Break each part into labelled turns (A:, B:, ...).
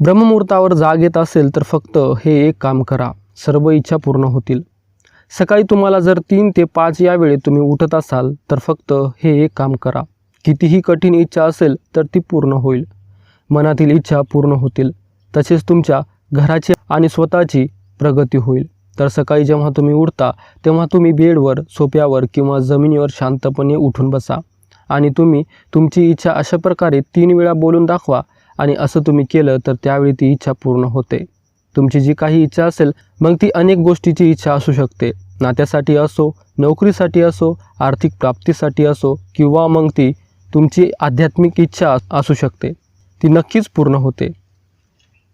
A: ब्रह्ममुहूर्तावर जाग येत असेल तर फक्त हे एक काम करा. सर्व इच्छा पूर्ण होतील. सकाळी तुम्हाला जर तीन ते पाच या वेळेत तुम्ही उठत असाल तर फक्त हे एक काम करा. कितीही कठीण इच्छा असेल तर ती पूर्ण होईल. मनातील इच्छा पूर्ण होतील. तसेच तुमच्या घराची आणि स्वतःची प्रगती होईल. तर सकाळी जेव्हा तुम्ही उठता तेव्हा तुम्ही बेडवर सोप्यावर किंवा जमिनीवर शांतपणे उठून बसा. आणि तुम्ही तुमची इच्छा अशा प्रकारे तीन वेळा बोलून दाखवा आणि असं तुम्ही केलं तर त्यावेळी ती इच्छा पूर्ण होते. तुमची जी काही इच्छा असेल मग ती अनेक गोष्टीची इच्छा असू शकते. नात्यासाठी असो नोकरीसाठी असो आर्थिक प्राप्तीसाठी असो किंवा मग ती तुमची आध्यात्मिक इच्छा असू शकते. ती नक्कीच पूर्ण होते.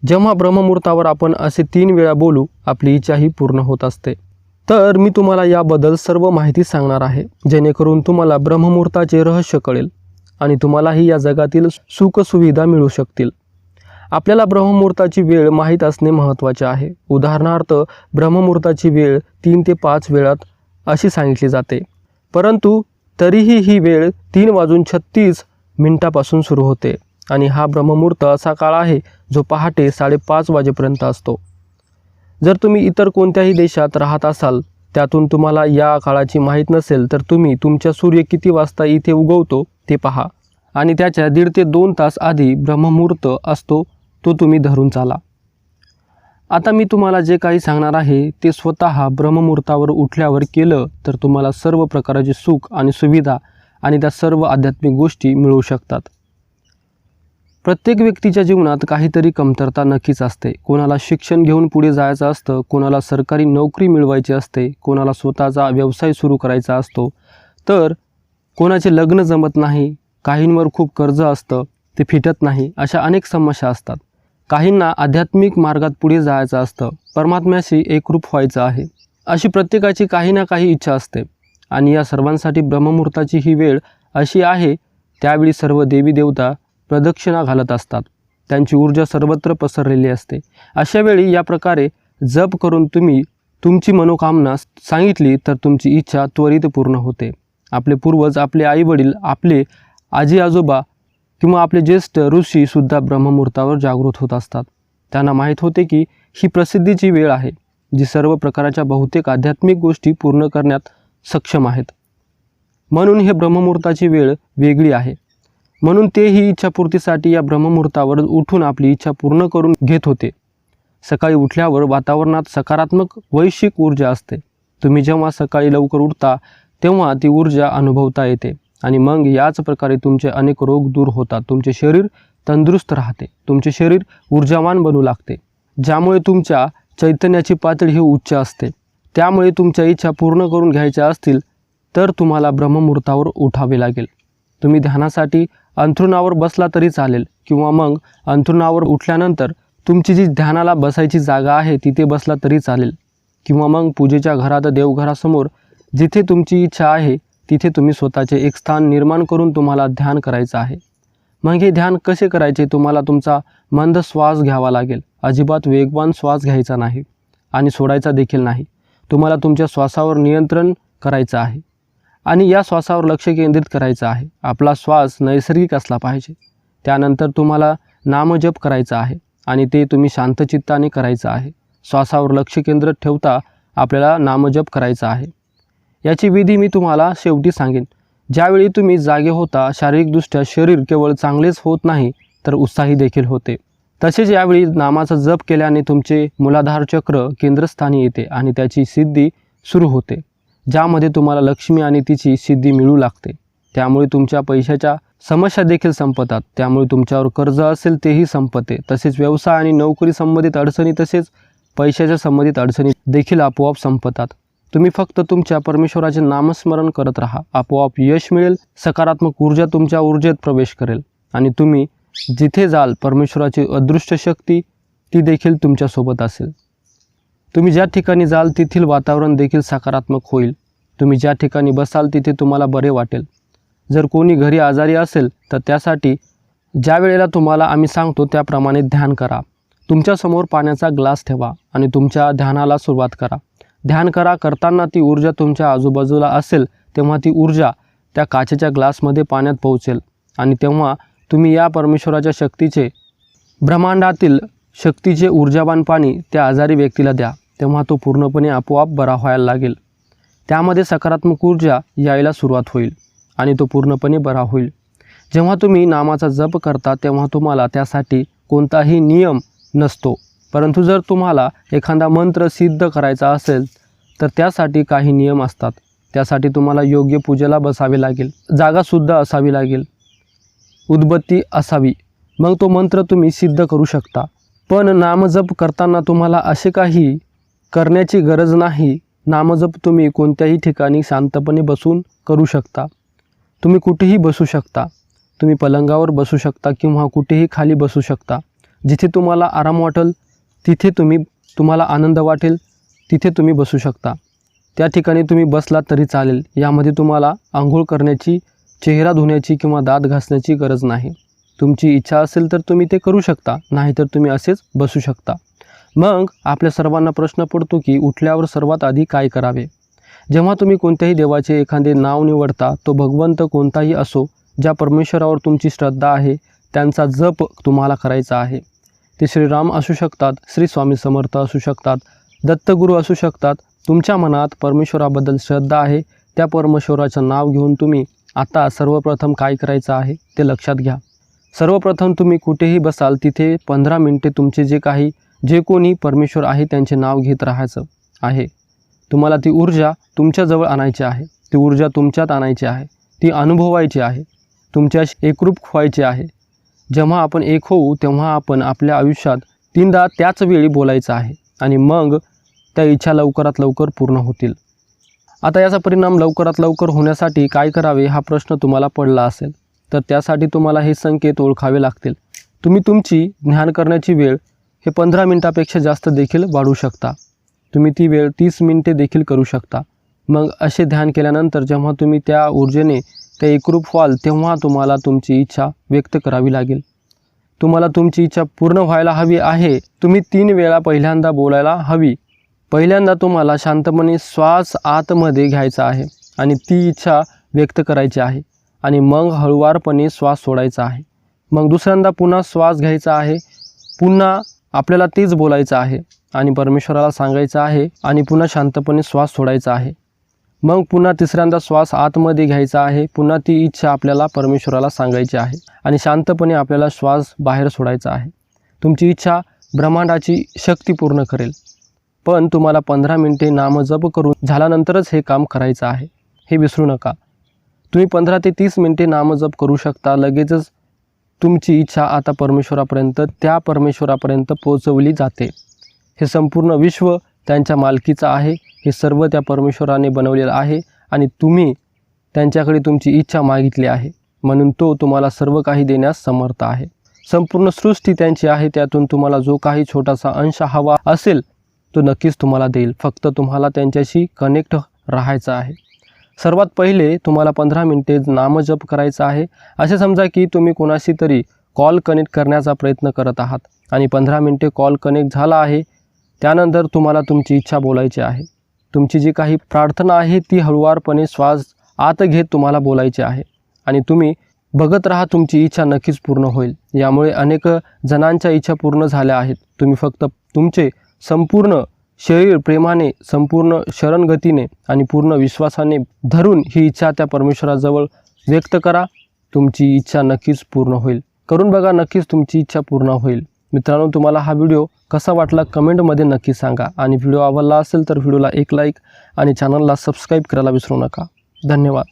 A: जेव्हा ब्रह्ममुहूर्तावर आपण असे तीन वेळा बोलू आपली इच्छाही पूर्ण होत असते. तर मी तुम्हाला याबद्दल सर्व माहिती सांगणार आहे जेणेकरून तुम्हाला ब्रह्ममुहूर्ताचे रहस्य कळेल. आणि तुम्हालाही या जगातील सुखसुविधा मिळू शकतील. आपल्याला ब्रह्ममुहूर्ताची वेळ माहीत असणे महत्त्वाचे आहे. उदाहरणार्थ ब्रह्ममुहूर्ताची वेळ तीन ते पाच वेळात अशी सांगितली जाते. परंतु तरीही ही वेळ तीन वाजून छत्तीस मिनिटापासून सुरू होते आणि हा ब्रह्ममुहूर्त असा काळ आहे जो पहाटे साडेपाच वाजेपर्यंत असतो. जर तुम्ही इतर कोणत्याही देशात राहत असाल त्यातून तुम्हाला या काळाची माहीत नसेल तर तुम्ही तुमच्या सूर्य किती वाजता इथे उगवतो ते पहा. आणि त्याच्या दीड ते दोन तास आधी ब्रह्ममुहूर्त असतो तो तुम्ही धरून चाला. आता मी तुम्हाला जे काही सांगणार आहे ते स्वतः ब्रह्ममुहूर्तावर उठल्यावर केलं तर तुम्हाला सर्व प्रकारचे सुख आणि सुविधा आणि त्या सर्व आध्यात्मिक गोष्टी मिळू शकतात. प्रत्येक व्यक्तीच्या जीवनात काहीतरी कमतरता नक्कीच असते. कोणाला शिक्षण घेऊन पुढे जायचं असतं कोणाला सरकारी नोकरी मिळवायची असते कोणाला स्वतःचा व्यवसाय सुरू करायचा असतो. तर कोणाचे लग्न जमत नाही काहींवर खूप कर्ज असतं ते फिटत नाही अशा अनेक समस्या असतात. काहींना आध्यात्मिक मार्गात पुढे जायचं असतं परमात्म्याशी एकरूप व्हायचं आहे. अशी प्रत्येकाची काही ना काही इच्छा असते. आणि या सर्वांसाठी ब्रह्ममुहूर्ताची ही वेळ अशी आहे त्यावेळी सर्व देवी देवता प्रदक्षिणा घालत असतात. त्यांची ऊर्जा सर्वत्र पसरलेली असते. अशा वेळी या प्रकारे जप करून तुम्ही तुमची मनोकामना सांगितली तर तुमची इच्छा त्वरित पूर्ण होते. आपले पूर्वज आपले आईवडील आपले आजी आजोबा किंवा आपले ज्येष्ठ ऋषीसुद्धा ब्रह्ममुहूर्तावर जागृत होत असतात. त्यांना माहीत होते की ही प्रसिद्धीची वेळ आहे जी सर्व प्रकारच्या बहुतेक आध्यात्मिक गोष्टी पूर्ण करण्यात सक्षम आहेत. म्हणून हे ब्रह्ममुहूर्ताची वेळ वेगळी आहे. म्हणून ते ही इच्छापूर्तीसाठी या ब्रह्ममुहूर्तावर उठून आपली इच्छा पूर्ण करून घेत होते. सकाळी उठल्यावर वातावरणात सकारात्मक वैश्विक ऊर्जा असते. तुम्ही जेव्हा सकाळी लवकर उठता तेव्हा ती ऊर्जा अनुभवता येते आणि मग याच प्रकारे तुमचे अनेक रोग दूर होतात. तुमचे शरीर तंदुरुस्त राहते. तुमचे शरीर ऊर्जावान बनू लागते. ज्यामुळे तुमच्या चैतन्याची पातळी ही उच्च असते. त्यामुळे तुमच्या इच्छा पूर्ण करून घ्यायच्या असतील तर तुम्हाला ब्रह्ममुहूर्तावर उठावे लागेल. तुम्ही ध्यानासाठी अंथरुणावर बसला तरी चालेल किंवा मग अंथरुणावर उठल्यानंतर तुमची जी ध्यानाला बसायची जागा आहे तिथे बसला तरी चालेल. किंवा मग पूजेच्या घरात देवघरासमोर जिथे तुमची इच्छा आहे तिथे तुम्ही स्वतःचे एक स्थान निर्माण करून तुम्हाला ध्यान करायचं आहे. मग हे ध्यान कसे करायचे तुम्हाला तुमचा मंद श्वास घ्यावा लागेल. अजिबात वेगवान श्वास घ्यायचा नाही आणि सोडायचा देखील नाही. तुम्हाला तुमच्या श्वासावर नियंत्रण करायचं आहे. आणि या श्वासावर लक्ष केंद्रित करायचं आहे. आपला श्वास नैसर्गिक असला पाहिजे. त्यानंतर तुम्हाला नामजप करायचा आहे आणि ते तुम्ही शांतचित्ताने करायचं आहे. श्वासावर लक्ष केंद्रित ठेवता आपल्याला नामजप करायचा आहे. याची विधी मी तुम्हाला शेवटी सांगेन. ज्यावेळी तुम्ही जागे होता शारीरिकदृष्ट्या शरीर केवळ चांगलेच होत नाही तर उत्साही देखील होते. तसेच यावेळी नामाचा जप केल्याने तुमचे मूलाधार चक्र केंद्रस्थानी येते आणि त्याची सिद्धी सुरू होते. ज्यामध्ये तुम्हाला लक्ष्मी आणि तिची सिद्धी मिळू लागते. त्यामुळे तुमच्या पैशाच्या समस्या देखील संपतात. त्यामुळे तुमच्यावर कर्ज असेल तेही संपते. तसेच व्यवसाय आणि नोकरी संबंधित अडचणी तसेच पैशाच्या संबंधित अडचणी देखील आपोआप संपतात. तुम्ही फक्त तुमच्या परमेश्वराचे नामस्मरण करत राहा. आपोआप यश मिळेल सकारात्मक ऊर्जा तुमच्या ऊर्जेत प्रवेश करेल. आणि तुम्ही जिथे जाल परमेश्वराची अदृश्य शक्ती ती देखील तुमच्यासोबत असेल. तुम्ही ज्या ठिकाणी जाल तेथील वातावरण देखील सकारात्मक होईल. तुम्ही ज्या ठिकाणी बसाल तिथे तुम्हाला बरे वाटेल. जर कोणी घरी आजारी असेल तर त्यासाठी ज्या वेळेला तुम्हाला आम्ही सांगतो त्याप्रमाणे ध्यान करा. तुमच्यासमोर पाण्याचा ग्लास ठेवा आणि तुमच्या ध्यानाला सुरुवात करा. ध्यान करा करताना ती ऊर्जा तुमच्या आजूबाजूला असेल तेव्हा ती ऊर्जा त्या काचेच्या ग्लासमध्ये पाण्यात पोहोचेल. आणि तेव्हा तुम्ही या परमेश्वराच्या शक्तीचे ब्रह्मांडातील शक्तीचे ऊर्जावान पाणी त्या आजारी व्यक्तीला द्या. तेव्हा तो पूर्णपणे आपोआप बरा व्हायला लागेल. त्यामध्ये सकारात्मक ऊर्जा यायला सुरुवात होईल आणि तो पूर्णपणे बरा होईल. जेव्हा तुम्ही नामाचा जप करता तेव्हा तुम्हाला त्यासाठी कोणताही नियम नसतो. परंतु जर तुम्हाला एखादा मंत्र सिद्ध करायचा असेल तर त्यासाठी काही नियम असतात. त्यासाठी तुम्हाला योग्य पूजेला बसावे लागेल जागासुद्धा असावी लागेल उदबत्ती असावी. मग तो मंत्र तुम्ही सिद्ध करू शकता. पण नामजप करताना तुम्हाला असे काही करण्याची गरज नाही नामजप तुम्ही कोणत्याही ठिकाणी शांतपणे बसून करू शकता. तुम्ही कुठेही बसू शकता. तुम्ही पलंगावर बसू शकता किंवा कुठेही खाली बसू शकता. जिथे तुम्हाला आराम वाटेल तिथे तुम्ही तुम्हाला आनंद वाटेल तिथे तुम्ही बसू शकता. त्या ठिकाणी तुम्ही बसलात तरी चालेल. यामध्ये तुम्हाला आंघोळ करण्याची चेहरा धुण्याची किंवा दात घासण्याची गरज नाही. तुमची इच्छा असेल तर तुम्ही ते करू शकता. नाहीतर तुम्ही असेच बसू शकता. मग आपल्या सर्वांना प्रश्न पडतो की उठल्यावर सर्वात आधी काय करावे? जेव्हा तुम्ही कोणत्याही देवाचे एखादे नाव निवडता तो भगवंत कोणताही असो ज्या परमेश्वरावर तुमची श्रद्धा आहे त्यांचा जप तुम्हाला करायचा आहे. ते श्रीराम असू शकतात श्री स्वामी समर्थ असू शकतात दत्तगुरू असू शकतात. तुमच्या मनात परमेश्वराबद्दल श्रद्धा आहे त्या परमेश्वराचं नाव घेऊन तुम्ही आता सर्वप्रथम काय करायचं आहे ते लक्षात घ्या. सर्वप्रथम तुम्ही कुठेही बसाल तिथे पंधरा मिनटे तुमचे जे काही जे कोणी परमेश्वर आहे त्यांचे नाव घेत राहायचं आहे. तुम्हाला ती ऊर्जा तुमच्याजवळ आणायची आहे. ती ऊर्जा तुमच्यात आणायची आहे. ती अनुभवायची आहे. तुमच्याशी एकरूप व्हायची आहे. जेव्हा आपण एक होऊ तेव्हा आपण आपल्या आयुष्यात तीनदा त्याच वेळी बोलायचं आहे आणि मग त्या इच्छा लवकरात लवकर पूर्ण होतील. आता याचा परिणाम लवकरात लवकर होण्यासाठी काय करावे हा प्रश्न तुम्हाला पडला असेल तर त्यासाठी तुम्हाला हे संकेत ओळखावे लागतील. तुम्ही तुमची ध्यान करण्याची वेळ हे पंधरा मिनटापेक्षा जास्त देखील वाढू शकता. तुम्ही ती वेळ तीस मिनटे देखील करू शकता. मग असे ध्यान केल्यानंतर जेव्हा तुम्ही त्या ऊर्जेने ते एकरूप व्हाल तेव्हा तुम्हाला तुमची इच्छा व्यक्त करावी लागेल. तुम्हाला तुमची इच्छा पूर्ण व्हायला हवी आहे. तुम्ही तीन वेळा पहिल्यांदा बोलायला हवी. पहिल्यांदा तुम्हाला शांतपणे श्वास आतमध्ये घ्यायचा आहे आणि ती इच्छा व्यक्त करायची आहे आणि मग हळुवारपणे श्वास सोडायचा आहे. मग दुसऱ्यांदा पुन्हा श्वास घ्यायचा आहे. पुन्हा आपल्याला तेच बोलायचं आहे आणि परमेश्वराला सांगायचं आहे आणि पुन्हा शांतपणे श्वास सोडायचा आहे. मग पुन्हा तिसऱ्यांदा श्वास आतमध्ये घ्यायचा आहे. पुन्हा ती इच्छा आपल्याला परमेश्वराला सांगायची आहे आणि शांतपणे आपल्याला श्वास बाहेर सोडायचा आहे. तुमची इच्छा ब्रह्मांडाची शक्ती पूर्ण करेल. पण तुम्हाला पंधरा मिनटे नामजप करून झाल्यानंतरच हे काम करायचं आहे. हे विसरू नका. तुम्ही पंधरा ते तीस मिनटे नामजप करू शकता. लगेचच तुमची इच्छा आता परमेश्वरापर्यंत त्या परमेश्वरापर्यंत पोचवली जाते. हे संपूर्ण विश्व त्यांच्या मालकीचं आहे. हे सर्व त्या परमेश्वराने बनवलेलं आहे आणि तुम्ही त्यांच्याकडे तुमची इच्छा मागितली आहे. म्हणून तो तुम्हाला सर्व काही देण्यास समर्थ आहे. संपूर्ण सृष्टी त्यांची आहे. त्यातून तुम्हाला जो काही छोटासा अंश हवा असेल तो नक्कीच तुम्हाला देईल. फक्त तुम्हाला त्यांच्याशी कनेक्ट राहायचं आहे. सर्वात पहिले तुम्हाला पंधरा मिनटे नामजप करायचा आहे. असे समजा की तुम्ही कोणाशी तरी कॉल कनेक्ट करण्याचा प्रयत्न करत आहात आणि पंधरा मिनटे कॉल कनेक्ट झाला आहे त्यानंतर तुम्हाला तुमची इच्छा बोलायची आहे. तुमची जी काही प्रार्थना आहे ती हळुवारपणे श्वास आत घेत तुम्हाला बोलायची आहे. आणि तुम्ही बघत राहा तुमची इच्छा नक्कीच पूर्ण होईल. यामुळे अनेक जणांच्या इच्छा पूर्ण झाल्या आहेत. तुम्ही फक्त तुमचे संपूर्ण शरीर प्रेमाने संपूर्ण शरणगतीने आणि पूर्ण विश्वासाने धरून ही इच्छा त्या परमेश्वराजवळ व्यक्त करा. तुमची इच्छा नक्कीच पूर्ण होईल. करून बघा नक्कीच तुमची इच्छा पूर्ण होईल. मित्रांनो तुम्हाला हा व्हिडिओ कसा वाटला कमेंटमध्ये नक्की सांगा. आणि व्हिडिओ आवडला असेल तर व्हिडिओला एक लाईक आणि चॅनलला सबस्क्राईब करायला विसरू नका. धन्यवाद.